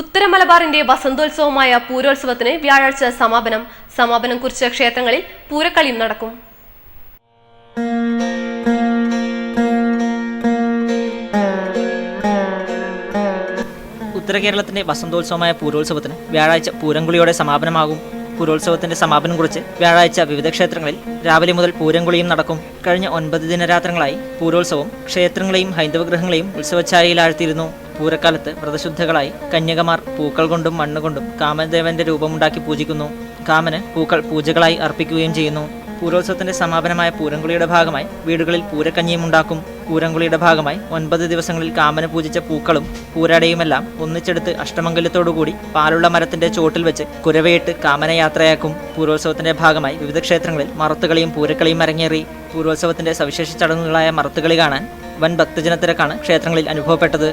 ഉത്തര മലബാറിന്റെ വസന്തോത്സവമായ പൂരോത്സവത്തിന് വ്യാഴാഴ്ച സമാപനം. സമാപനം കുറിച്ച ക്ഷേത്രങ്ങളിൽ പൂരക്കളിയും നടക്കും. ഉത്തര കേരളത്തിന്റെ വസന്തോത്സവമായ പൂരോത്സവത്തിന് വ്യാഴാഴ്ച പൂരംകുളിയോടെ സമാപനമാകും. പൂരോത്സവത്തിന്റെ സമാപനം കുറിച്ച് വ്യാഴാഴ്ച വിവിധ ക്ഷേത്രങ്ങളിൽ രാവിലെ മുതൽ പൂരംകുളിയും നടക്കും. കഴിഞ്ഞ ഒൻപത് ദിനരാത്രങ്ങളായി പൂരോത്സവം ക്ഷേത്രങ്ങളെയും ഹൈന്ദവഗ്രഹങ്ങളെയും ഗൃഹങ്ങളെയും ഉത്സവഛായയിലാഴ്ത്തിയിരുന്നു പൂരക്കാലത്ത് വ്രതശുദ്ധകളായി കന്യകമാർ പൂക്കൾ കൊണ്ടും മണ്ണുകൊണ്ടും കാമദേവന്റെ രൂപമുണ്ടാക്കി പൂജിക്കുന്നു. കാമന് പൂക്കൾ പൂജകളായി അർപ്പിക്കുകയും ചെയ്യുന്നു. പൂരോത്സവത്തിന്റെ സമാപനമായ പൂരംകുളിയുടെ ഭാഗമായി വീടുകളിൽ പൂരക്കഞ്ഞിയും ഉണ്ടാക്കും. പൂരംകുളിയുടെ ഭാഗമായി ഒൻപത് ദിവസങ്ങളിൽ കാമന പൂജിച്ച പൂക്കളും പൂരാടയുമെല്ലാം ഒന്നിച്ചെടുത്ത് അഷ്ടമംഗല്യത്തോടുകൂടി പാലുള്ള മരത്തിന്റെ ചോട്ടിൽ വെച്ച് കുരവയിട്ട് കാമനയാത്രയാക്കും പൂരോത്സവത്തിന്റെ ഭാഗമായി വിവിധ ക്ഷേത്രങ്ങളിൽ മറത്തുകളിയും പൂരക്കളിയും അരങ്ങേറി. പൂരോത്സവത്തിന്റെ സവിശേഷ ചടങ്ങുകളായ മറത്തുകളി കാണാൻ വൻ ഭക്തജനത്തിരക്കാണ് ക്ഷേത്രങ്ങളിൽ അനുഭവപ്പെട്ടത്.